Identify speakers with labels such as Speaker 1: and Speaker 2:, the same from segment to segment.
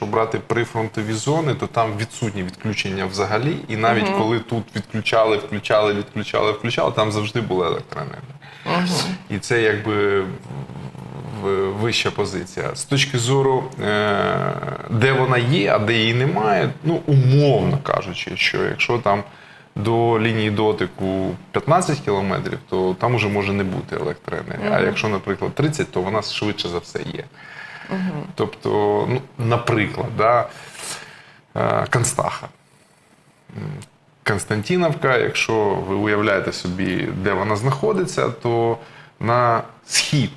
Speaker 1: якщо брати прифронтові зони, то там відсутні відключення взагалі. І навіть коли тут відключали, включали, відключали, включали, там завжди була електроенергія. І це якби вища позиція. З точки зору, е, де вона є, а де її немає, ну умовно кажучи, що якщо там до лінії дотику 15 кілометрів, то там уже може не бути електроенергії. А якщо, наприклад, 30, то вона швидше за все є. Тобто, ну, наприклад, да, е, Констаха. Константіновка, якщо ви уявляєте собі, де вона знаходиться, то на схід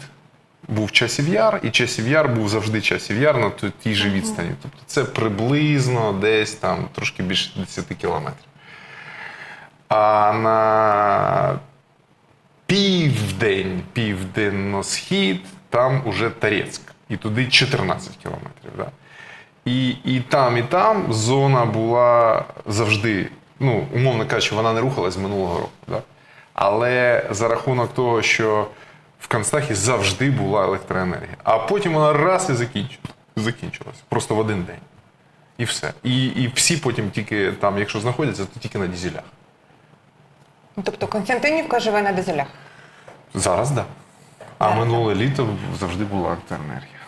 Speaker 1: був часів яр, і часів яр був завжди часів яр на тій же відстані. Тобто це приблизно десь там трошки більше 10 кілометрів. А на південь, південно-схід, там уже Тарецьк. І туди 14 кілометрів. Да? І, і там, і там зона була завжди, ну, умовно кажучи, вона не рухалась минулого року. Да? Але за рахунок того, що в Констахі завжди була електроенергія. А потім вона раз і закінчилась. закінчилась. Просто в один день. І все. І, і всі потім тільки там, якщо знаходяться, то тільки на дізелях.
Speaker 2: Ну, Тобто Константинівка живе на дизелях.
Speaker 1: Зараз так. Да. А минуле літо завжди була електроенергія.